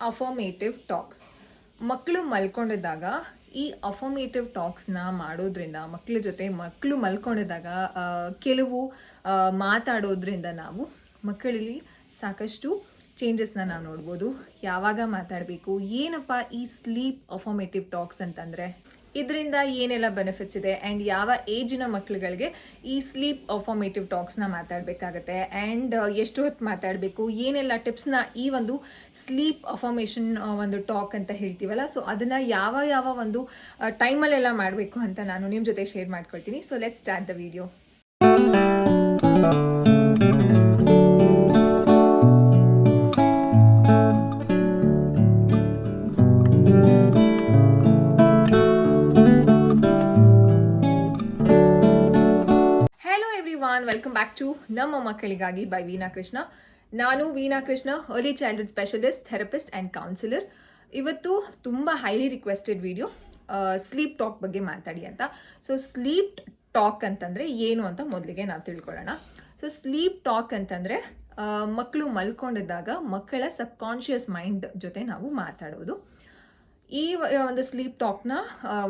Affirmative tax ಮಕ್ಕಳು ಮಲ್ಕೊಂಡಿದ್ದಾಗ ಈ ಅಫಾಮೇಟಿವ್ ಟಾಕ್ಸ್ನ ಮಾಡೋದ್ರಿಂದ ಮಕ್ಕಳ ಜೊತೆ ಮಕ್ಕಳು ಮಲ್ಕೊಂಡಿದ್ದಾಗ ಕೆಲವು ಮಾತಾಡೋದ್ರಿಂದ ನಾವು ಮಕ್ಕಳಲ್ಲಿ ಸಾಕಷ್ಟು ಚೇಂಜಸ್ನ ನಾವು ನೋಡ್ಬೋದು. ಯಾವಾಗ ಮಾತಾಡಬೇಕು, ಏನಪ್ಪ ಈ ಸ್ಲೀಪ್ ಅಫಾಮೇಟಿವ್ ಟಾಕ್ಸ್ ಅಂತಂದರೆ? ಇದರಿಂದ ಏನೆಲ್ಲ ಬೆನಿಫಿಟ್ಸ್ ಇದೆ ಆ್ಯಂಡ್ ಯಾವ ಏಜಿನ ಮಕ್ಕಳುಗಳಿಗೆ ಈ ಸ್ಲೀಪ್ ಅಫಾರ್ಮೇಟಿವ್ ಟಾಕ್ಸ್ನ ಮಾತಾಡಬೇಕಾಗತ್ತೆ ಆ್ಯಂಡ್ ಎಷ್ಟು ಹೊತ್ತು ಮಾತಾಡಬೇಕು, ಏನೆಲ್ಲ ಟಿಪ್ಸ್ನ ಈ ಒಂದು ಸ್ಲೀಪ್ ಅಫಾರ್ಮೇಷನ್ ಒಂದು ಟಾಕ್ ಅಂತ ಹೇಳ್ತೀವಲ್ಲ ಸೊ ಅದನ್ನು ಯಾವ ಯಾವ ಒಂದು ಟೈಮಲ್ಲೆಲ್ಲ ಮಾಡಬೇಕು ಅಂತ ನಾನು ನಿಮ್ಮ ಜೊತೆ ಶೇರ್ ಮಾಡ್ಕೊಳ್ತೀನಿ. So let start the video to ನಮ್ಮ ಮಕ್ಕಳಿಗಾಗಿ ಬೈ ವೀನಾ ಕೃಷ್ಣ ನಾನು Veena Krishna early childhood specialist therapist and counsellor ಇವತ್ತು ತುಂಬ highly requested video sleep talk ಬಗ್ಗೆ ಮಾತಾಡಿ ಅಂತ. ಸೊ ಸ್ಲೀಪ್ ಟಾಕ್ ಅಂತಂದರೆ ಏನು ಅಂತ ಮೊದಲಿಗೆ ನಾವು ತಿಳ್ಕೊಳ್ಳೋಣ. ಸೊ ಸ್ಲೀಪ್ ಟಾಕ್ ಅಂತಂದರೆ ಮಕ್ಕಳು ಮಲ್ಕೊಂಡಿದ್ದಾಗ ಮಕ್ಕಳ ಸಬ್ಕಾನ್ಷಿಯಸ್ ಮೈಂಡ್ ಜೊತೆ ನಾವು ಮಾತಾಡೋದು. ಈ ಒಂದು ಸ್ಲೀಪ್ ಟಾಕ್ನ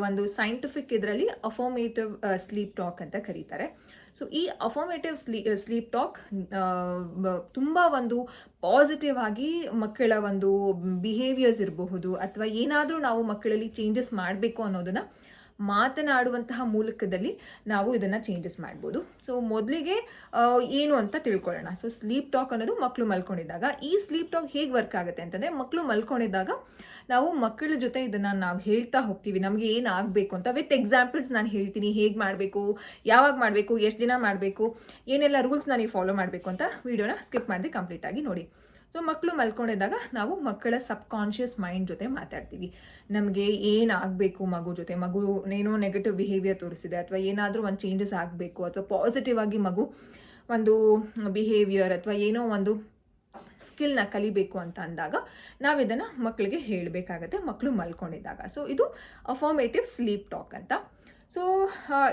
ಒಂದು ಸೈಂಟಿಫಿಕ್ ಇದರಲ್ಲಿ ಅಫೋಮೇಟಿವ್ ಸ್ಲೀಪ್ ಟಾಕ್ ಅಂತ ಕರೀತಾರೆ. ಸೊ ಈ ಅಫಾರ್ಮೇಟಿವ್ ಸ್ಲೀ ಸ್ಲೀಪ್ ಟಾಕ್ ತುಂಬ ಒಂದು ಪಾಸಿಟಿವ್ ಆಗಿ ಮಕ್ಕಳ ಒಂದು ಬಿಹೇವಿಯರ್ಸ್ ಇರಬಹುದು, ಅಥವಾ ಏನಾದರೂ ನಾವು ಮಕ್ಕಳಲ್ಲಿ ಚೇಂಜಸ್ ಮಾಡಬೇಕು ಅನ್ನೋದನ್ನು ಮಾತನಾಡುವಂತಹ ಮೂಲಕದಲ್ಲಿ ನಾವು ಇದನ್ನು ಚೇಂಜಸ್ ಮಾಡ್ಬೋದು. ಸೊ ಮೊದಲಿಗೆ ಏನು ಅಂತ ತಿಳ್ಕೊಳ್ಳೋಣ. ಸೊ ಸ್ಲೀಪ್ ಟಾಕ್ ಅನ್ನೋದು ಮಕ್ಕಳು ಮಲ್ಕೊಂಡಿದ್ದಾಗ. ಈ ಸ್ಲೀಪ್ ಟಾಕ್ ಹೇಗೆ ವರ್ಕ್ ಆಗುತ್ತೆ ಅಂತಂದರೆ ಮಕ್ಕಳು ಮಲ್ಕೊಂಡಿದ್ದಾಗ ನಾವು ಮಕ್ಕಳ ಜೊತೆ ಇದನ್ನು ನಾವು ಹೇಳ್ತಾ ಹೋಗ್ತೀವಿ. ನಮಗೆ ಏನು ಆಗಬೇಕು ಅಂತ. ವಿತ್ ಎಕ್ಸಾಂಪಲ್ಸ್ ನಾನು ಹೇಳ್ತೀನಿ. ಹೇಗೆ ಮಾಡಬೇಕು? ಯಾವಾಗ ಮಾಡಬೇಕು? ಎಷ್ಟು ದಿನ ಮಾಡಬೇಕು? ಏನೆಲ್ಲ ರೂಲ್ಸ್ ನನಗೆ ಫಾಲೋ ಮಾಡಬೇಕು ಅಂತ ವಿಡಿಯೋನ ಸ್ಕಿಪ್ ಮಾಡದೆ ಕಂಪ್ಲೀಟಾಗಿ ನೋಡಿ. ಸೊ ಮಕ್ಕಳು ಮಲ್ಕೊಂಡಿದ್ದಾಗ ನಾವು ಮಕ್ಕಳ ಸಬ್ಕಾನ್ಷಿಯಸ್ ಮೈಂಡ್ ಜೊತೆ ಮಾತಾಡ್ತೀವಿ. ನಮಗೆ ಏನಾಗಬೇಕು ಮಗು ಜೊತೆ? ಮಗು ಏನೋ ನೆಗೆಟಿವ್ ಬಿಹೇವಿಯರ್ ತೋರಿಸಿದೆ ಅಥವಾ ಏನಾದರೂ ಒಂದು ಚೇಂಜಸ್ ಆಗಬೇಕು ಅಥವಾ ಪಾಸಿಟಿವ್ ಆಗಿ ಮಗು ಒಂದು ಬಿಹೇವಿಯರ್ ಅಥವಾ ಏನೋ ಒಂದು ಸ್ಕಿಲ್ನ ಕಲಿಬೇಕು ಅಂತ ಅಂದಾಗ ನಾವು ಇದನ್ನು ಮಕ್ಕಳಿಗೆ ಹೇಳಬೇಕಾಗತ್ತೆ ಮಕ್ಕಳು ಮಲ್ಕೊಂಡಿದ್ದಾಗ. ಸೊ ಇದು ಅಫಾರ್ಮೇಟಿವ್ ಸ್ಲೀಪ್ ಟಾಕ್ ಅಂತ. ಸೊ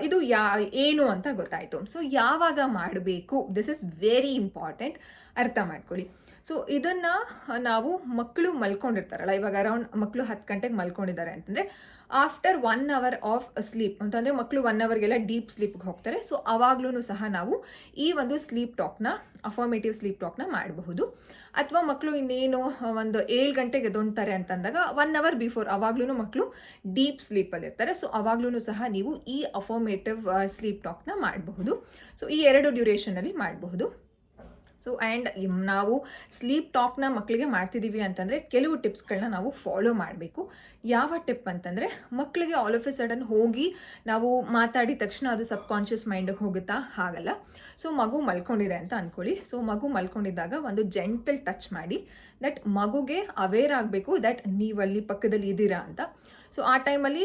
ಇದು ಯಾ, ಏನು ಅಂತ ಗೊತ್ತಾಯಿತು. ಸೊ ಯಾವಾಗ ಮಾಡಬೇಕು? ದಿಸ್ ಇಸ್ ವೆರಿ ಇಂಪಾರ್ಟೆಂಟ್ ಅರ್ಥ ಮಾಡ್ಕೊಳ್ಳಿ. ಸೊ ಇದನ್ನು ನಾವು ಮಕ್ಕಳು ಮಲ್ಕೊಂಡಿರ್ತಾರಲ್ಲ, ಇವಾಗ ಅರೌಂಡ್ ಮಕ್ಕಳು ಹತ್ತು ಗಂಟೆಗೆ ಮಲ್ಕೊಂಡಿದ್ದಾರೆ ಅಂತಂದರೆ after one hour of sleep ಅಂತಂದರೆ ಮಕ್ಕಳು ಒನ್ ಅವರ್ಗೆಲ್ಲ ಡೀಪ್ ಸ್ಲೀಪ್ಗೆ ಹೋಗ್ತಾರೆ. ಸೊ ಅವಾಗ್ಲೂ ಸಹ ನಾವು ಈ ಒಂದು ಸ್ಲೀಪ್ ಟಾಕ್ನ ಅಫಾರ್ಮೇಟಿವ್ ಸ್ಲೀಪ್ ಟಾಕ್ನ ಮಾಡಬಹುದು. ಅಥವಾ ಮಕ್ಕಳು ಇನ್ನೇನು ಒಂದು ಏಳು ಗಂಟೆಗೆ ಎದ್ದೊಳ್ತಾರೆ ಅಂತಂದಾಗ ಒನ್ ಅವರ್ ಬಿಫೋರ್ ಅವಾಗ್ಲೂ ಮಕ್ಕಳು ಡೀಪ್ ಸ್ಲೀಪಲ್ಲಿ ಇರ್ತಾರೆ. ಸೊ ಅವಾಗ್ಲೂ ಸಹ ನೀವು ಈ ಅಫಾರ್ಮೇಟಿವ್ ಸ್ಲೀಪ್ ಟಾಕ್ನ ಮಾಡಬಹುದು. ಸೊ ಈ ಎರಡು ಡ್ಯೂರೇಷನಲ್ಲಿ ಮಾಡಬಹುದು. ಸೊ ಆ್ಯಂಡ್ ನಾವು ಸ್ಲೀಪ್ ಟಾಕ್ನ ಮಕ್ಕಳಿಗೆ ಮಾಡ್ತಿದ್ದೀವಿ ಅಂತಂದರೆ ಕೆಲವು ಟಿಪ್ಸ್ಗಳನ್ನ ನಾವು ಫಾಲೋ ಮಾಡಬೇಕು. ಯಾವ ಟಿಪ್ ಅಂತಂದರೆ ಮಕ್ಕಳಿಗೆ ಆಲ್ ಆಫ್ ಎ ಸಡನ್ ಹೋಗಿ ನಾವು ಮಾತಾಡಿದ ತಕ್ಷಣ ಅದು ಸಬ್ಕಾನ್ಷಿಯಸ್ ಮೈಂಡಿಗೆ ಹೋಗುತ್ತಾ? ಹಾಗಲ್ಲ. ಸೊ ಮಗು ಮಲ್ಕೊಂಡಿದೆ ಅಂತ ಅಂದ್ಕೊಳ್ಳಿ ಸೊ ಮಗು ಮಲ್ಕೊಂಡಿದ್ದಾಗ ಒಂದು ಜೆಂಟಲ್ ಟಚ್ ಮಾಡಿ ದಟ್ ಮಗುಗೆ ಅವೇರ್ ಆಗಬೇಕು ದಟ್ ನೀವಲ್ಲಿ ಪಕ್ಕದಲ್ಲಿ ಇದ್ದೀರಾ ಅಂತ. ಸೊ ಆ ಟೈಮಲ್ಲಿ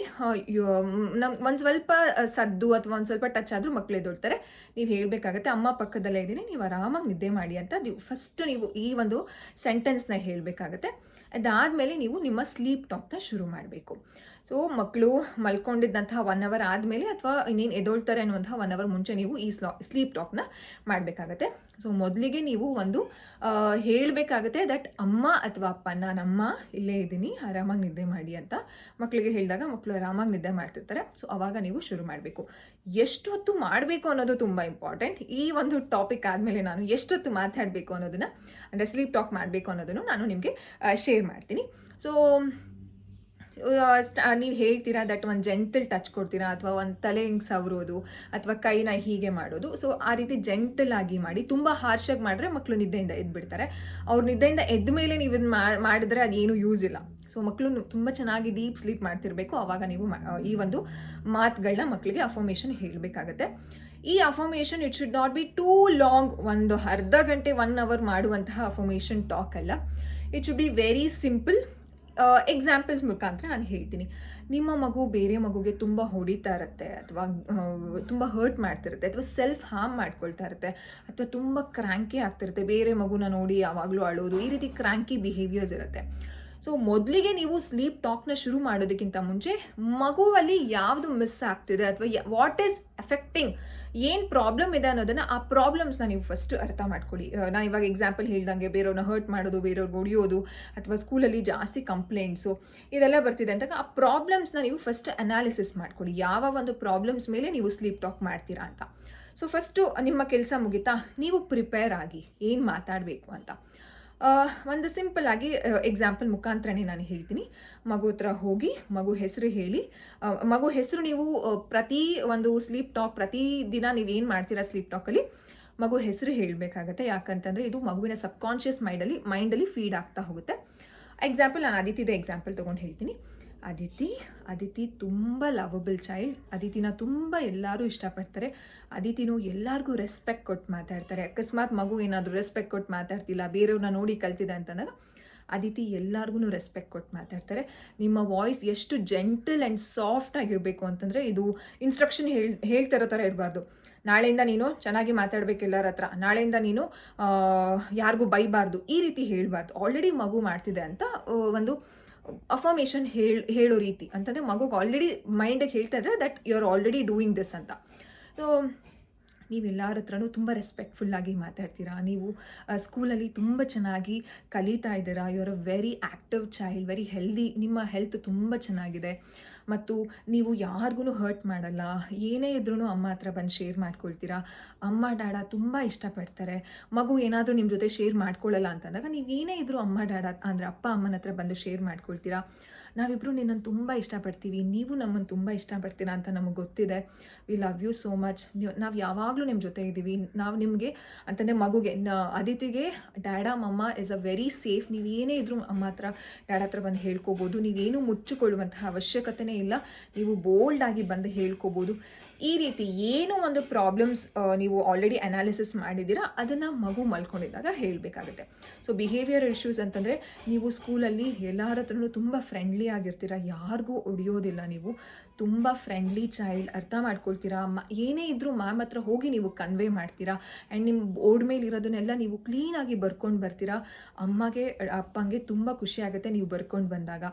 ನಮ್ಗೆ ಒಂದು ಸ್ವಲ್ಪ ಸದ್ದು ಅಥವಾ ಒಂದು ಸ್ವಲ್ಪ ಟಚ್ ಆದರೂ ಮಕ್ಕಳು ಎದ್ದೊಳ್ತಾರೆ. ನೀವು ಹೇಳಬೇಕಾಗತ್ತೆ, ಅಮ್ಮ ಪಕ್ಕದಲ್ಲೇ ಇದ್ದೀನಿ, ನೀವು ಆರಾಮಾಗಿ ನಿದ್ದೆ ಮಾಡಿ ಅಂತ ನೀವು ಫಸ್ಟ್ ನೀವು ಈ ಒಂದು ಸೆಂಟೆನ್ಸ್ನ ಹೇಳಬೇಕಾಗತ್ತೆ. ಅದಾದಮೇಲೆ ನೀವು ನಿಮ್ಮ ಸ್ಲೀಪ್ ಟಾಕ್ನ ಶುರು ಮಾಡಬೇಕು. ಸೊ ಮಕ್ಕಳು ಮಲ್ಕೊಂಡಿದ್ದಂತಹ ಒನ್ ಅವರ್ ಆದಮೇಲೆ ಅಥವಾ ಇನ್ನೇನು ಎದೊಳ್ತಾರೆ ಅನ್ನುವಂತಹ ಒನ್ ಅವರ್ ಮುಂಚೆ ನೀವು ಈ ಸ್ಲಾ ಸ್ಲೀಪ್ ಟಾಕ್ನ ಮಾಡಬೇಕಾಗತ್ತೆ. ಸೊ ಮೊದಲಿಗೆ ನೀವು ಒಂದು ಹೇಳಬೇಕಾಗತ್ತೆ ದಟ್ ಅಮ್ಮ ಅಥವಾ ಅಪ್ಪ ನಾನಮ್ಮ ಇಲ್ಲೇ ಇದ್ದೀನಿ, ಆರಾಮಾಗಿ ನಿದ್ದೆ ಮಾಡಿ ಅಂತ ಮಕ್ಕಳಿಗೆ ಹೇಳಿದಾಗ ಮಕ್ಕಳು ಆರಾಮಾಗಿ ನಿದ್ದೆ ಮಾಡ್ತಿರ್ತಾರೆ. ಸೊ ಅವಾಗ ನೀವು ಶುರು ಮಾಡಬೇಕು. ಎಷ್ಟು ಹೊತ್ತು ಮಾಡಬೇಕು ಅನ್ನೋದು ತುಂಬ ಇಂಪಾರ್ಟೆಂಟ್ ಈ ಒಂದು ಟಾಪಿಕ್ ಆದಮೇಲೆ ನಾನು ಎಷ್ಟು ಹೊತ್ತು ಮಾತಾಡಬೇಕು ಅನ್ನೋದನ್ನು, ಅಂದರೆ ಸ್ಲೀಪ್ ಟಾಕ್ ಮಾಡಬೇಕು ಅನ್ನೋದನ್ನು ನಾನು ನಿಮಗೆ ಶೇರ್ ಮಾಡ್ತೀನಿ. ಸೊ ನೀವು ಹೇಳ್ತೀರಾ ದಟ್ ಒಂದು ಜೆಂಟಲ್ ಟಚ್ ಕೊಡ್ತೀರಾ ಅಥವಾ ಒಂದು ತಲೆ ಹಿಂಗೆ ಸವರೋದು ಅಥವಾ ಕೈನ ಹೀಗೆ ಮಾಡೋದು? ಸೊ ಆ ರೀತಿ ಜೆಂಟಲ್ ಆಗಿ ಮಾಡಿ, ತುಂಬ ಹಾರ್ಷಾಗಿ ಮಾಡಿದ್ರೆ ಮಕ್ಕಳು ನಿದ್ದೆಯಿಂದ ಎದ್ಬಿಡ್ತಾರೆ. ಅವ್ರು ನಿದ್ದೆಯಿಂದ ಎದ್ದ ಮೇಲೆ ನೀವು ಇದನ್ನ ಮಾಡಿದ್ರೆ ಅದೇನು ಯೂಸ್ ಇಲ್ಲ. ಸೊ ಮಕ್ಕಳು ತುಂಬ ಚೆನ್ನಾಗಿ ಡೀಪ್ ಸ್ಲೀಪ್ ಮಾಡ್ತಿರ್ಬೇಕು. ಆವಾಗ ನೀವು ಈ ಒಂದು ಮಾತುಗಳನ್ನ ಮಕ್ಕಳಿಗೆ ಅಫರ್ಮೇಷನ್ ಹೇಳಬೇಕಾಗತ್ತೆ. ಈ affirmation it should not be too long ಒಂದು ಅರ್ಧ ಗಂಟೆ ಒನ್ ಅವರ್ ಮಾಡುವಂತಹ ಅಫರ್ಮೇಷನ್ ಟಾಕ್ ಅಲ್ಲ. It should be very simple examples ಮುಖಾಂತರ ನಾನು ಹೇಳ್ತೀನಿ. ನಿಮ್ಮ ಮಗು ಬೇರೆ ಮಗುಗೆ ತುಂಬ ಹೊಡಿತಾ ಇರುತ್ತೆ ಅಥವಾ ತುಂಬ ಹರ್ಟ್ ಮಾಡ್ತಿರುತ್ತೆ ಅಥವಾ ಸೆಲ್ಫ್ ಹಾರ್ಮ್ ಮಾಡ್ಕೊಳ್ತಾ ಇರುತ್ತೆ ಅಥವಾ ತುಂಬ ಕ್ರ್ಯಾಂಕಿ ಆಗ್ತಿರುತ್ತೆ ಬೇರೆ ಮಗುನ ನೋಡಿ ಯಾವಾಗಲೂ ಅಳೋದು ಈ ರೀತಿ ಕ್ರ್ಯಾಂಕಿ ಬಿಹೇವಿಯರ್ಸ್ ಇರುತ್ತೆ. ಸೊ ಮೊದಲಿಗೆ ನೀವು ಸ್ಲೀಪ್ ಟಾಕ್ನ ಶುರು ಮಾಡೋದಕ್ಕಿಂತ ಮುಂಚೆ ಮಗುವಲ್ಲಿ ಯಾವುದು ಮಿಸ್ ಆಗ್ತಿದೆ ಅಥವಾ ವಾಟ್ ಈಸ್ ಎಫೆಕ್ಟಿಂಗ್ ಏನು ಪ್ರಾಬ್ಲಮ್ ಇದೆ ಅನ್ನೋದನ್ನ ಆ ಪ್ರಾಬ್ಲಮ್ಸ್ನ ನೀವು ಫಸ್ಟ್ ಅರ್ಥ ಮಾಡ್ಕೊಳ್ಳಿ. ನಾನು ಇವಾಗ ಎಕ್ಸಾಂಪಲ್ ಹೇಳ್ದಂಗೆ ಬೇರೆಯವ್ರನ್ನ ಹರ್ಟ್ ಮಾಡೋದು ಬೇರೆಯವ್ರಿಗೆ ಹೊಡಿಯೋದು, ಅಥವಾ ಸ್ಕೂಲಲ್ಲಿ ಜಾಸ್ತಿ ಕಂಪ್ಲೇಂಟ್ಸು ಇದೆಲ್ಲ ಬರ್ತಿದೆ ಅಂತ ಆ ಪ್ರಾಬ್ಲಮ್ಸ್ನ ನೀವು ಫಸ್ಟ್ ಅನಾಲಿಸಿಸ್ ಮಾಡ್ಕೊಳ್ಳಿ. ಯಾವ ಒಂದು ಪ್ರಾಬ್ಲಮ್ಸ್ ಮೇಲೆ ನೀವು ಸ್ಲೀಪ್ ಟಾಕ್ ಮಾಡ್ತೀರಾ ಅಂತ. ಸೊ ಫಸ್ಟು ನಿಮ್ಮ ಕೆಲಸ ಮುಗಿತಾ, ನೀವು ಪ್ರಿಪೇರ್ ಆಗಿ ಏನು ಮಾತಾಡಬೇಕು ಅಂತ. ಒಂದು ಸಿಂಪಲ್ ಆಗಿ ಎಕ್ಸಾಂಪಲ್ ಮುಖಾಂತರನೇ ನಾನು ಹೇಳ್ತೀನಿ. ಮಗು ಹತ್ರ ಹೋಗಿ, ಮಗು ಹೆಸರು ಹೇಳಿ ಮಗು ಹೆಸರು ನೀವು ಪ್ರತಿ ಒಂದು ಸ್ಲೀಪ್ ಟಾಕ್ ಪ್ರತಿ ದಿನ ನೀವು ಏನು ಮಾಡ್ತೀರಾ ಸ್ಲೀಪ್ ಟಾಕಲ್ಲಿ ಮಗು ಹೆಸರು ಹೇಳಬೇಕಾಗತ್ತೆ. ಯಾಕಂತಂದರೆ ಇದು ಮಗುವಿನ ಸಬ್ಕಾನ್ಷಿಯಸ್ ಮೈಂಡಲ್ಲಿ ಮೈಂಡಲ್ಲಿ ಫೀಡ್ ಆಗ್ತಾ ಹೋಗುತ್ತೆ. ಎಕ್ಸಾಂಪಲ್ ನಾನು ಆದಿತ್ಯದ ಎಕ್ಸಾಂಪಲ್ ತೊಗೊಂಡು ಹೇಳ್ತೀನಿ. ಅದಿತಿ ಅದಿತಿ ತುಂಬ ಲವಬಲ್ ಚೈಲ್ಡ್ ಅದಿತಿನ ತುಂಬ ಎಲ್ಲರೂ ಇಷ್ಟಪಡ್ತಾರೆ. ಅದಿತಿನೂ ಎಲ್ಲರಿಗೂ ರೆಸ್ಪೆಕ್ಟ್ ಕೊಟ್ಟು ಮಾತಾಡ್ತಾರೆ. ಅಕಸ್ಮಾತ್ ಮಗು ಏನಾದರೂ ರೆಸ್ಪೆಕ್ಟ್ ಕೊಟ್ಟು ಮಾತಾಡ್ತಿಲ್ಲ ಬೇರೆಯವ್ರನ್ನ ನೋಡಿ ಕಲ್ತಿದೆ ಅಂತಂದಾಗ ಅದಿತಿ ಎಲ್ಲರಿಗೂ ರೆಸ್ಪೆಕ್ಟ್ ಕೊಟ್ಟು ಮಾತಾಡ್ತಾರೆ. ನಿಮ್ಮ ವಾಯ್ಸ್ ಎಷ್ಟು ಜೆಂಟಲ್ ಆ್ಯಂಡ್ ಸಾಫ್ಟ್ ಆಗಿರಬೇಕು ಅಂತಂದರೆ ಇದು ಇನ್ಸ್ಟ್ರಕ್ಷನ್ ಹೇಳ್ ಹೇಳ್ತಿರೋ ಥರ ಇರಬಾರ್ದು. ನಾಳೆಯಿಂದ ನೀನು ಚೆನ್ನಾಗಿ ಮಾತಾಡಬೇಕು ಎಲ್ಲರ ಹತ್ರ. ನಾಳೆಯಿಂದ ನೀನು ಯಾರಿಗೂ ಬೈಬಾರ್ದು. ಈ ರೀತಿ ಹೇಳಬಾರ್ದು. ಆಲ್ರೆಡಿ ಮಗು ಮಾಡ್ತಿದೆ ಅಂತ ಒಂದು ಅಫರ್ಮೇಷನ್ ಹೇಳಿ, ಹೇಳೋ ರೀತಿ ಅಂತಂದರೆ ಮಗುಗೆ ಆಲ್ರೆಡಿ ಮೈಂಡಿಗೆ ಹೇಳ್ತಾ ಇದ್ರೆ that you are already doing this ಅಂತ ಸೊ ನೀವೆಲ್ಲರ ಹತ್ರನೂ ತುಂಬ ರೆಸ್ಪೆಕ್ಟ್ಫುಲ್ಲಾಗಿ ಮಾತಾಡ್ತೀರಾ? ನೀವು ಸ್ಕೂಲಲ್ಲಿ ತುಂಬ ಚೆನ್ನಾಗಿ ಕಲಿತಾ ಇದ್ದೀರಾ? You are a very active child very healthy ನಿಮ್ಮ ಹೆಲ್ತ್ ತುಂಬ ಚೆನ್ನಾಗಿದೆ. ಮತ್ತು ನೀವು ಯಾರಿಗೂ ಹರ್ಟ್ ಮಾಡಲ್ಲ. ಏನೇ ಇದ್ರೂ ಅಮ್ಮ ಹತ್ರ ಬಂದು ಶೇರ್ ಮಾಡ್ಕೊಳ್ತೀರಾ. ಅಮ್ಮ, ಡ್ಯಾಡ ತುಂಬ ಇಷ್ಟಪಡ್ತಾರೆ. ಮಗು ಏನಾದರೂ ನಿಮ್ಮ ಜೊತೆ ಶೇರ್ ಮಾಡ್ಕೊಳ್ಳಲ್ಲ ಅಂತಂದಾಗ ನೀವು ಏನೇ ಇದ್ರೂ ಅಮ್ಮ, ಡ್ಯಾಡ ಅಂದರೆ ಅಪ್ಪ, ಅಮ್ಮನ ಹತ್ರ ಬಂದು ಶೇರ್ ಮಾಡ್ಕೊಳ್ತೀರಾ. ನಾವಿಬ್ಬರು ನಿನ್ನನ್ನು ತುಂಬ ಇಷ್ಟಪಡ್ತೀವಿ. ನೀವು ನಮ್ಮನ್ನು ತುಂಬ ಇಷ್ಟಪಡ್ತೀರಾ ಅಂತ ನಮಗೆ ಗೊತ್ತಿದೆ. We love you so much ನಾವು ಯಾವಾಗಲೂ ನಿಮ್ಮ ಜೊತೆ ಇದ್ದೀವಿ. ನಾವು ನಿಮಗೆ ಅಂತಂದರೆ ಮಗುಗೆ ಅದಿತಿಗೆ, ಡ್ಯಾಡ, ಮಮ್ಮ ಇಸ್ ಅ ವೆರಿ ಸೇಫ್ ನೀವು ಏನೇ ಇದ್ರೂ ಅಮ್ಮ ಹತ್ರ, ಡ್ಯಾಡ ಹತ್ರ ಬಂದು ಹೇಳ್ಕೋಬೋದು. ನೀವೇನು ಮುಚ್ಚಿಕೊಳ್ಳುವಂತಹ ಅವಶ್ಯಕತೆನೇ ಇಲ್ಲ. ನೀವು ಬೋಲ್ಡಾಗಿ ಬಂದು ಹೇಳ್ಕೋಬೋದು. ಈ ರೀತಿ ಏನು ಒಂದು ಪ್ರಾಬ್ಲಮ್ಸ್ ನೀವು ಆಲ್ರೆಡಿ ಅನಾಲಿಸಿಸ್ ಮಾಡಿದ್ದೀರಾ, ಅದನ್ನು ಮಗು ಮಲ್ಕೊಂಡಿದ್ದಾಗ ಹೇಳಬೇಕಾಗುತ್ತೆ. ಸೊ ಬಿಹೇವಿಯರ್ ಇಶ್ಯೂಸ್ ಅಂತಂದರೆ ನೀವು ಸ್ಕೂಲಲ್ಲಿ ಎಲ್ಲರ ಹತ್ರನೂ ತುಂಬ ಫ್ರೆಂಡ್ಲಿ ಆಗಿರ್ತೀರ, ಯಾರಿಗೂ ಒಡೆಯೋದಿಲ್ಲ ನೀವು. ತುಂಬ ಫ್ರೆಂಡ್ಲಿ ಚೈಲ್ಡ್ ಅರ್ಥ ಮಾಡ್ಕೊಳ್ತೀರಾ. ಮ, ಏನೇ ಇದ್ದರೂ ಮ್ಯಾಮ್ ಹತ್ರ ಹೋಗಿ ನೀವು ಕನ್ವೆ ಮಾಡ್ತೀರಾ. ಆ್ಯಂಡ್ ನಿಮ್ಮ ಬೋರ್ಡ್ ಮೇಲೆ ಇರೋದನ್ನೆಲ್ಲ ನೀವು ಕ್ಲೀನಾಗಿ ಬರ್ಕೊಂಡು ಬರ್ತೀರಾ. ಅಮ್ಮಗೆ, ಅಪ್ಪಂಗೆ ತುಂಬ ಖುಷಿ ಆಗುತ್ತೆ ನೀವು ಬರ್ಕೊಂಡು ಬಂದಾಗ.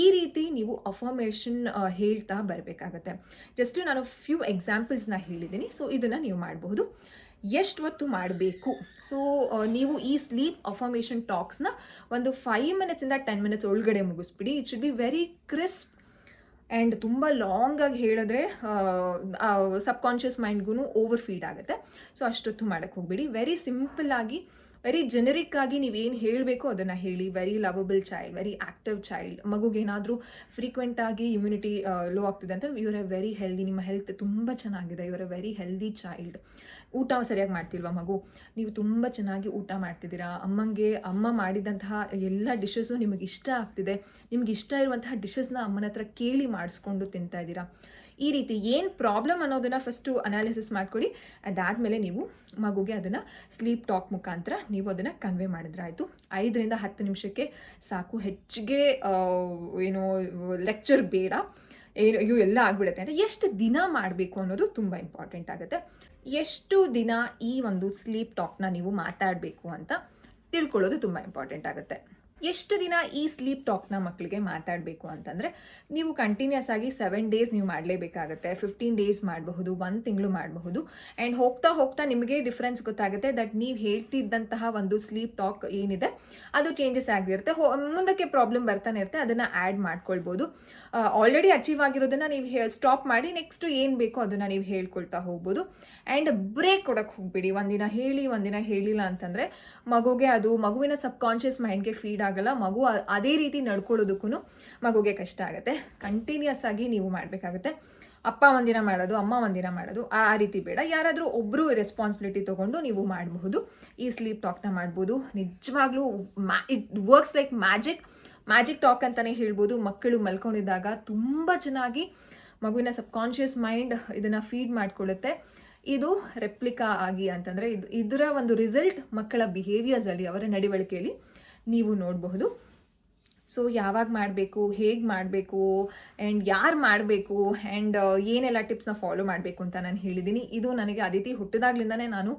ಈ ರೀತಿ ನೀವು ಅಫರ್ಮೇಷನ್ ಹೇಳ್ತಾ ಬರಬೇಕಾಗತ್ತೆ. ಜಸ್ಟ್ ನಾನು ಫ್ಯೂ ಎಕ್ಸಾಂಪಲ್ಸ್ನ ಹೇಳಿದ್ದೀನಿ. ಸೊ ಇದನ್ನು ನೀವು ಮಾಡಬಹುದು. ಎಷ್ಟು ಹೊತ್ತು ಮಾಡಬೇಕು? ಸೊ ನೀವು ಈ ಸ್ಲೀಪ್ ಅಫರ್ಮೇಷನ್ ಟಾಕ್ಸ್ನ ಒಂದು ಫೈವ್ ಮಿನಿಟ್ಸಿಂದ ಟೆನ್ ಮಿನಿಟ್ಸ್ ಒಳಗಡೆ ಮುಗಿಸ್ಬಿಡಿ. It should be very crisp and ತುಂಬ ಲಾಂಗಾಗಿ ಹೇಳಿದ್ರೆ ಸಬ್ಕಾನ್ಷಿಯಸ್ ಮೈಂಡ್ಗೂ ಓವರ್ ಫೀಡ್ ಆಗುತ್ತೆ. ಸೊ ಅಷ್ಟೊತ್ತು ಮಾಡೋಕ್ಕೆ ಹೋಗ್ಬಿಡಿ. ವೆರಿ ಸಿಂಪಲ್ ಆಗಿ ವೆರಿ ಜೆನರಿಕ್ ಆಗಿ ನೀವೇನು ಹೇಳಬೇಕು ಅದನ್ನು ಹೇಳಿ very lovable child very active child ಮಗುಗೇನಾದರೂ frequent ಆಗಿ ಇಮ್ಯುನಿಟಿ ಲೋ ಆಗ್ತಿದೆ ಅಂತ ಇವರ ವೆರಿ ಹೆಲ್ದಿ ನಿಮ್ಮ ಹೆಲ್ತ್ ತುಂಬ ಚೆನ್ನಾಗಿದೆ ಇವರ ವೆರಿ ಹೆಲ್ದಿ ಚೈಲ್ಡ್ ಊಟ ಸರಿಯಾಗಿ ಮಾಡ್ತಿಲ್ವಾ ಮಗು? ನೀವು ತುಂಬ ಚೆನ್ನಾಗಿ ಊಟ ಮಾಡ್ತಿದ್ದೀರಾ? ಅಮ್ಮಂಗೆ, ಅಮ್ಮ ಮಾಡಿದಂತಹ ಎಲ್ಲ ಡಿಶಸ್ಸು ನಿಮಗೆ ಇಷ್ಟ ಆಗ್ತಿದೆ. ನಿಮ್ಗೆ ಇಷ್ಟ ಇರುವಂತಹ ಡಿಶಸ್ನ ಅಮ್ಮನ ಹತ್ರ ಕೇಳಿ ಮಾಡಿಸ್ಕೊಂಡು ತಿಂತಾ ಇದ್ದೀರಾ? ಈ ರೀತಿ ಏನು ಪ್ರಾಬ್ಲಮ್ ಅನ್ನೋದನ್ನು ಫಸ್ಟು ಅನಾಲಿಸಿಸ್ ಮಾಡ್ಕೊಳ್ಳಿ ಅದಾದಮೇಲೆ ನೀವು ಮಗುಗೆ ಅದನ್ನು ಸ್ಲೀಪ್ ಟಾಕ್ ಮುಖಾಂತರ ನೀವು ಅದನ್ನು ಕನ್ವೆ ಮಾಡಿದ್ರಾಯಿತು ಐದರಿಂದ ಹತ್ತು ನಿಮಿಷಕ್ಕೆ ಸಾಕು. ಹೆಚ್ಚಿಗೆ ಏನು ಲೆಕ್ಚರ್ ಬೇಡ. ಏನು, ಇವು ಎಲ್ಲ ಆಗ್ಬಿಡುತ್ತೆ ಅಂತ. ಎಷ್ಟು ದಿನ ಮಾಡಬೇಕು ಅನ್ನೋದು ತುಂಬ ಇಂಪಾರ್ಟೆಂಟ್ ಆಗುತ್ತೆ. ಎಷ್ಟು ದಿನ ಈ ಒಂದು ಸ್ಲೀಪ್ ಟಾಕ್ನ ನೀವು ಮಾತಾಡಬೇಕು ಅಂತ ತಿಳ್ಕೊಳ್ಳೋದು ತುಂಬ ಇಂಪಾರ್ಟೆಂಟ್ ಆಗುತ್ತೆ. ಎಷ್ಟು ದಿನ ಈ ಸ್ಲೀಪ್ ಟಾಕ್ನ ಮಕ್ಕಳಿಗೆ ಮಾತಾಡಬೇಕು ಅಂತಂದರೆ, ನೀವು ಕಂಟಿನ್ಯೂಸ್ ಆಗಿ ಸೆವೆನ್ ಡೇಸ್ ನೀವು ಮಾಡಲೇಬೇಕಾಗುತ್ತೆ ಫಿಫ್ಟೀನ್ ಡೇಸ್ ಮಾಡಬಹುದು, ಒಂದು ತಿಂಗಳು ಮಾಡಬಹುದು. ಆ್ಯಂಡ್ ಹೋಗ್ತಾ ಹೋಗ್ತಾ ನಿಮಗೆ ಡಿಫ್ರೆನ್ಸ್ ಗೊತ್ತಾಗುತ್ತೆ ದಟ್ ನೀವು ಹೇಳ್ತಿದ್ದಂತಹ ಒಂದು ಸ್ಲೀಪ್ ಟಾಕ್ ಏನಿದೆ, ಅದು ಚೇಂಜಸ್ ಆಗಿರುತ್ತೆ ಹೋ, ಮುಂದಕ್ಕೆ ಪ್ರಾಬ್ಲಮ್ ಬರ್ತಾನೆ ಇರುತ್ತೆ, ಅದನ್ನು ಆ್ಯಡ್ ಮಾಡ್ಕೊಳ್ಬೋದು. ಆಲ್ರೆಡಿ ಅಚೀವ್ ಆಗಿರೋದನ್ನು ನೀವು ಹೇ ಸ್ಟಾಪ್ ಮಾಡಿ ನೆಕ್ಸ್ಟ್ ಏನು ಬೇಕೋ ಅದನ್ನು ನೀವು ಹೇಳ್ಕೊಳ್ತಾ ಹೋಗ್ಬೋದು. ಆ್ಯಂಡ್ ಬ್ರೇಕ್ ಕೊಡೋಕ್ಕೆ ಹೋಗ್ಬಿಡಿ. ಒಂದಿನ ಹೇಳಿ, ಒಂದಿನ ಹೇಳಿಲ್ಲ ಅಂತಂದರೆ ಮಗುಗೆ ಅದು ಮಗುವಿನ ಸಬ್ಕಾನ್ಷಿಯಸ್ ಮೈಂಡ್ಗೆ ಫೀಡ್ ಆಗಲ್ಲ, ಮಗು ಅದೇ ರೀತಿ ನಡ್ಕೊಳ್ಳೋದಕ್ಕೂ ಮಗುಗೆ ಕಷ್ಟ ಆಗುತ್ತೆ. ಕಂಟಿನ್ಯೂಸ್ ಆಗಿ ನೀವು ಮಾಡಬೇಕಾಗುತ್ತೆ. ಅಪ್ಪ ಒಂದಿನ ಮಾಡೋದು, ಅಮ್ಮ ಒಂದಿನ ಮಾಡೋದು, ಆ ರೀತಿ ಬೇಡ. ಯಾರಾದರೂ ಒಬ್ಬರು ರೆಸ್ಪಾನ್ಸಿಬಿಲಿಟಿ ತೊಗೊಂಡು ನೀವು ಮಾಡಬಹುದು. ಈ ಸ್ಲೀಪ್ ಟಾಕ್ನ ಮಾಡ್ಬೋದು. ನಿಜವಾಗ್ಲೂ ಮ್ಯಾ it works like magic magic talk ಅಂತಲೇ ಹೇಳ್ಬೋದು. ಮಕ್ಕಳು ಮಲ್ಕೊಂಡಿದ್ದಾಗ ತುಂಬ ಚೆನ್ನಾಗಿ ಮಗುವಿನ ಸಬ್ಕಾನ್ಷಿಯಸ್ ಮೈಂಡ್ ಇದನ್ನು ಫೀಡ್ ಮಾಡಿಕೊಳ್ಳುತ್ತೆ. ಇದು ರೆಪ್ಲಿಕಾ ಆಗಿ ಅಂತಂದರೆ ಇದು ಇದರ ಒಂದು ರಿಸಲ್ಟ್ ಮಕ್ಕಳ ಬಿಹೇವಿಯರ್ಸಲ್ಲಿ ಅವರ ನಡವಳಿಕೆಯಲ್ಲಿ ನೀವು ನೋಡಬಹುದು. ಸೊ ಯಾವಾಗ ಮಾಡಬೇಕು, ಹೇಗೆ ಮಾಡಬೇಕು ಆ್ಯಂಡ್ ಯಾರು ಮಾಡಬೇಕು ಆ್ಯಂಡ್ ಏನೆಲ್ಲ ಟಿಪ್ಸ್ನ ಫಾಲೋ ಮಾಡಬೇಕು ಅಂತ ನಾನು ಹೇಳಿದ್ದೀನಿ ಇದು ನನಗೆ ಅದಿತಿ ಹುಟ್ಟಿದಾಗ್ಲಿಂದನೇ ನಾನು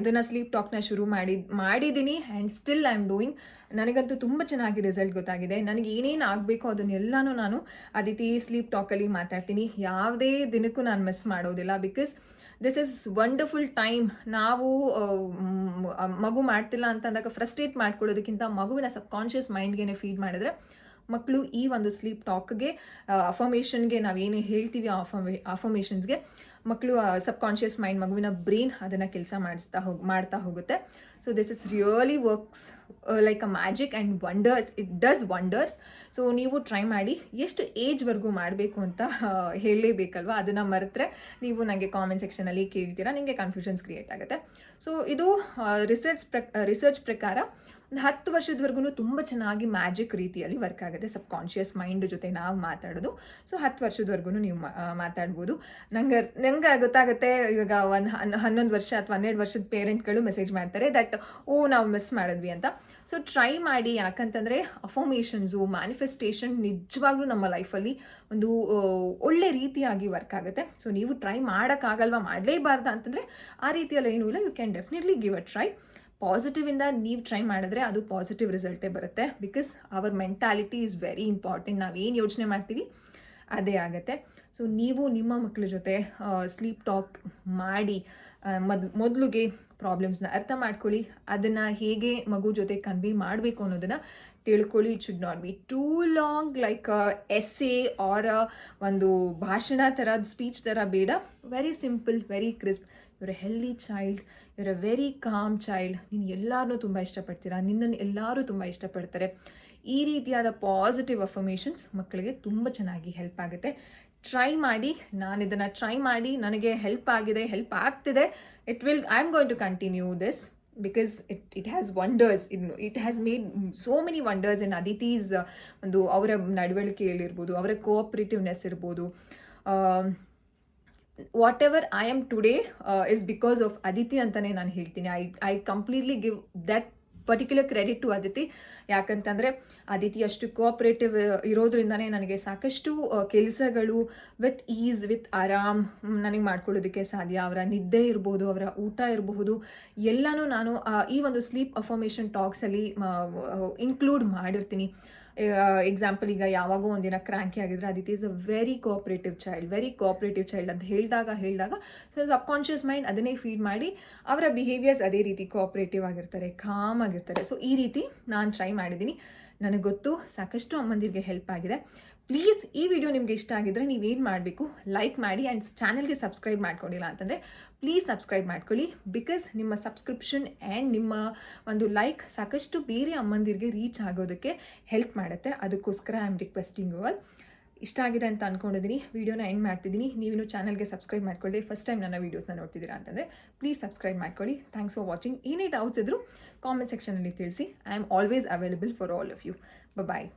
ಇದನ್ನು ಸ್ಲೀಪ್ ಟಾಕ್ನ ಶುರು ಮಾಡಿ ಮಾಡಿದ್ದೀನಿ and still I am doing ನನಗಂತೂ ತುಂಬ ಚೆನ್ನಾಗಿ ರಿಸಲ್ಟ್ ಗೊತ್ತಾಗಿದೆ. ನನಗೆ ಏನೇನು ಆಗಬೇಕು ಅದನ್ನೆಲ್ಲನೂ ನಾನು ಅದಿತಿ ಸ್ಲೀಪ್ ಟಾಕಲ್ಲಿ ಮಾತಾಡ್ತೀನಿ. ಯಾವುದೇ ದಿನಕ್ಕೂ ನಾನು ಮಿಸ್ ಮಾಡೋದಿಲ್ಲ because this is wonderful time ನಾವು ಮಗು ಮಾಡ್ತಿಲ್ಲ ಅಂತ ಅಂದಾಗ ಫ್ರಸ್ಟ್ರೇಟ್ ಮಾಡ್ಕೊಳ್ಳೋದಕ್ಕಿಂತ ಮಗುವಿನ ಸಬ್ ಕಾನ್ಷಿಯಸ್ ಮೈಂಡ್ಗೆ ಫೀಡ್ ಮಾಡಿದ್ರೆ ಮಕ್ಕಳು ಈ ಒಂದು ಸ್ಲೀಪ್ ಟಾಕ್ಗೆ ಅಫರ್ಮೇಷನ್ಗೆ ನಾವೇನೇ ಹೇಳ್ತೀವಿ ಆ ಅಫರ್ಮೇ ಅಫರ್ಮೇಷನ್ಸ್ಗೆ ಮಕ್ಕಳು ಸಬ್ ಕಾನ್ಷಿಯಸ್ ಮೈಂಡ್ ಮಗುವಿನ ಬ್ರೈನ್ ಅದನ್ನು ಕೆಲಸ ಮಾಡಿಸ್ತಾ ಹೋಗಿ, ಮಾಡ್ತಾ ಹೋಗುತ್ತೆ. So this is really works like a magic and wonders it does wonders so ನೀವು ಟ್ರೈ ಮಾಡಿ ಎಷ್ಟು ಏಜ್ವರೆಗೂ ಮಾಡಬೇಕು ಅಂತ ಹೇಳಲೇಬೇಕಲ್ವ? ಅದನ್ನು ಮರೆತರೆ ನೀವು ನನಗೆ ಕಾಮೆಂಟ್ ಸೆಕ್ಷನಲ್ಲಿ ಕೇಳ್ತೀರಾ ನಿಮಗೆ ಕನ್ಫ್ಯೂಷನ್ಸ್ ಕ್ರಿಯೇಟ್ ಆಗುತ್ತೆ. ಸೊ ಇದು ರಿಸರ್ಚ್ ಪ್ರ ರಿಸರ್ಚ್ ಪ್ರಕಾರ ಒಂದು ಹತ್ತು ವರ್ಷದವರೆಗೂ ತುಂಬ ಚೆನ್ನಾಗಿ ಮ್ಯಾಜಿಕ್ ರೀತಿಯಲ್ಲಿ ವರ್ಕ್ ಆಗುತ್ತೆ. ಸಬ್ ಕಾನ್ಷಿಯಸ್ ಮೈಂಡ್ ಜೊತೆ ನಾವು ಮಾತಾಡೋದು. ಸೊ ಹತ್ತು ವರ್ಷದವರೆಗೂ ನೀವು ಮಾತಾಡ್ಬೋದು. ನಂಗೆ ನಂಗೆ ಗೊತ್ತಾಗುತ್ತೆ, ಇವಾಗ ಒಂದು ಹನ್ನೊಂದು ವರ್ಷ ಅಥವಾ ಹನ್ನೆರಡು ವರ್ಷದ ಪೇರೆಂಟ್ಗಳು ಮೆಸೇಜ್ ಮಾಡ್ತಾರೆ. ದಟ್ ಓ, ನಾವು ಮಿಸ್ ಮಾಡಿದ್ವಿ ಅಂತ. ಸೊ ಟ್ರೈ ಮಾಡಿ ಯಾಕಂತಂದರೆ ಅಫಾಮೇಷನ್ಸು ಮ್ಯಾನಿಫೆಸ್ಟೇಷನ್ ನಿಜವಾಗ್ಲೂ ನಮ್ಮ ಲೈಫಲ್ಲಿ ಒಂದು ಒಳ್ಳೆ ರೀತಿಯಾಗಿ ವರ್ಕ್ ಆಗುತ್ತೆ. ಸೊ ನೀವು ಟ್ರೈ ಮಾಡೋಕ್ಕಾಗಲ್ವಾ, ಮಾಡಲೇಬಾರ್ದ ಅಂತಂದರೆ, ಆ ರೀತಿಯಲ್ಲ ಏನೂ ಇಲ್ಲ. You can definitely give a try ಪಾಸಿಟಿವಿಂದ ನೀವು ಟ್ರೈ ಮಾಡಿದ್ರೆ ಅದು ಪಾಸಿಟಿವ್ ರಿಸಲ್ಟೇ ಬರುತ್ತೆ. Because our mentality is very important ನಾವೇನು ಯೋಚನೆ ಮಾಡ್ತೀವಿ, ಅದೇ ಆಗುತ್ತೆ. ಸೊ ನೀವು ನಿಮ್ಮ ಮಕ್ಕಳ ಜೊತೆ ಸ್ಲೀಪ್ ಟಾಕ್ ಮಾಡಿ ಮೊದಲು ಮೊದಲಿಗೆ ಪ್ರಾಬ್ಲಮ್ಸ್ನ ಅರ್ಥ ಮಾಡ್ಕೊಳ್ಳಿ. ಅದನ್ನು ಹೇಗೆ ಮಗು ಜೊತೆ ಕನ್ವೆ ಮಾಡಬೇಕು ಅನ್ನೋದನ್ನು ತಿಳ್ಕೊಳ್ಳಿ. It should not be too long like essay or ಒಂದು ಭಾಷಣ ಥರದ ಸ್ಪೀಚ್ ಥರ ಬೇಡ. Very simple very crisp a healthy child a very calm child ನೀನು ಎಲ್ಲರನ್ನೂ ತುಂಬ ಇಷ್ಟಪಡ್ತೀರಾ? ನಿನ್ನನ್ನು ಎಲ್ಲರೂ ತುಂಬ ಇಷ್ಟಪಡ್ತಾರೆ. ಈ ರೀತಿಯಾದ ಪಾಸಿಟಿವ್ ಅಫರ್ಮೇಷನ್ಸ್ ಮಕ್ಕಳಿಗೆ ತುಂಬ ಚೆನ್ನಾಗಿ ಹೆಲ್ಪ್ ಆಗುತ್ತೆ. ಟ್ರೈ ಮಾಡಿ ನಾನು ಇದನ್ನು ಟ್ರೈ ಮಾಡಿ ನನಗೆ ಹೆಲ್ಪ್ ಆಗಿದೆ ಹೆಲ್ಪ್ ಆಗ್ತಿದೆ. It will I am going to continue this because it it has wonders in it has made so many wonders in Aditi's ಒಂದು ಅವರ ನಡವಳಿಕೆಯಲ್ಲಿರ್ಬೋದು ಅವರ ಕೋಆಪ್ರೇಟಿವ್ನೆಸ್ ಇರ್ಬೋದು. Am, whatever I am today is because of Aditi ಅಂತಲೇ ನಾನು ಹೇಳ್ತೀನಿ. I I completely give that particular credit to Aditi ಯಾಕಂತಂದರೆ ಅದಿತಿ ಅಷ್ಟು ಕೋಆಪ್ರೇಟಿವ್ ಇರೋದ್ರಿಂದನೇ ನನಗೆ ಸಾಕಷ್ಟು ಕೆಲಸಗಳು ವಿತ್ ಈಸ್ ವಿತ್ ಆರಾಮ್ ನನಗೆ ಮಾಡ್ಕೊಳ್ಳೋದಕ್ಕೆ ಸಾಧ್ಯ. ಅವರ ನಿದ್ದೆ ಇರ್ಬೋದು, ಅವರ ಊಟ ಇರಬಹುದು, ಎಲ್ಲನೂ ನಾನು ಈ ಒಂದು ಸ್ಲೀಪ್ ಅಫಾರ್ಮೇಷನ್ ಟಾಕ್ಸಲ್ಲಿ ಇನ್ಕ್ಲೂಡ್ ಮಾಡಿರ್ತೀನಿ. ಎಕ್ಸಾಂಪಲ್ ಈಗ ಯಾವಾಗೋ ಒಂದಿನ ಕ್ರ್ಯಾಂಕಿ ಆಗಿದ್ರೆ Aditi is a very cooperative child very cooperative child ಅಂತ ಹೇಳಿದಾಗ ಹೇಳಿದಾಗ ಸೊ ಸಬ್ ಕಾನ್ಷಿಯಸ್ ಮೈಂಡ್ ಅದನ್ನೇ ಫೀಡ್ ಮಾಡಿ ಅವರ ಬಿಹೇವಿಯರ್ಸ್ ಅದೇ ರೀತಿ ಕೋಆಪ್ರೇಟಿವ್ ಆಗಿರ್ತಾರೆ ಕಾಮ್ ಆಗಿರ್ತಾರೆ. ಸೊ ಈ ರೀತಿ ನಾನು ಟ್ರೈ ಮಾಡಿದ್ದೀನಿ. ನನಗೆ ಗೊತ್ತು ಸಾಕಷ್ಟು ಅಮ್ಮಂದಿರಿಗೆ ಹೆಲ್ಪ್ ಆಗಿದೆ. ಪ್ಲೀಸ್ ಈ ವಿಡಿಯೋ ನಿಮಗೆ ಇಷ್ಟ ಆಗಿದ್ರೆ ನೀವೇನು ಮಾಡಬೇಕು? ಲೈಕ್ ಮಾಡಿ ಆ್ಯಂಡ್ ಚಾನಲ್ಗೆ ಸಬ್ಸ್ಕ್ರೈಬ್ ಮಾಡ್ಕೊಂಡಿಲ್ಲ ಅಂತಂದರೆ ಪ್ಲೀಸ್ ಸಬ್ಸ್ಕ್ರೈಬ್ ಮಾಡ್ಕೊಳ್ಳಿ. ಬಿಕಾಸ್ ನಿಮ್ಮ ಸಬ್ಸ್ಕ್ರಿಪ್ಷನ್ ಆ್ಯಂಡ್ ನಿಮ್ಮ ಒಂದು ಲೈಕ್ ಸಾಕಷ್ಟು ಬೇರೆ ಅಮ್ಮಂದಿರಿಗೆ ರೀಚ್ ಆಗೋದಕ್ಕೆ ಹೆಲ್ಪ್ ಮಾಡುತ್ತೆ. ಅದಕ್ಕೋಸ್ಕರ ಐ ಆಮ್ ರಿಕ್ವೆಸ್ಟಿಂಗ್ ಆಲ್ ಇಷ್ಟ ಆಗಿದೆ ಅಂತ ಅಂದ್ಕೊಂಡಿದ್ದೀನಿ ವಿಡಿಯೋನ ಎಂಡ್ ಮಾಡ್ತಿದ್ದೀನಿ ನೀವಿನ್ನು ಚಾನಲ್ಗೆ ಸಬ್ಸ್ಕ್ರೈಬ್ ಮಾಡ್ಕೊಳ್ಳಿ ಫಸ್ಟ್ ಟೈಮ್ ನನ್ನ ವೀಡಿಯೋಸ್ನ ನೋಡ್ತಿದ್ದೀರಾ ಅಂತಂದರೆ ಪ್ಲೀಸ್ ಸಬ್ಸ್ಕ್ರೈಬ್ ಮಾಡ್ಕೊಳ್ಳಿ. ಥ್ಯಾಂಕ್ಸ್ ಫಾರ್ ವಾಚಿಂಗ್ ಏನೇ ಡೌಟ್ಸ್ ಇದ್ದರೂ ಕಾಮೆಂಟ್ ಸೆಕ್ಷನಲ್ಲಿ ತಿಳಿಸಿ. I am always available for all of you bye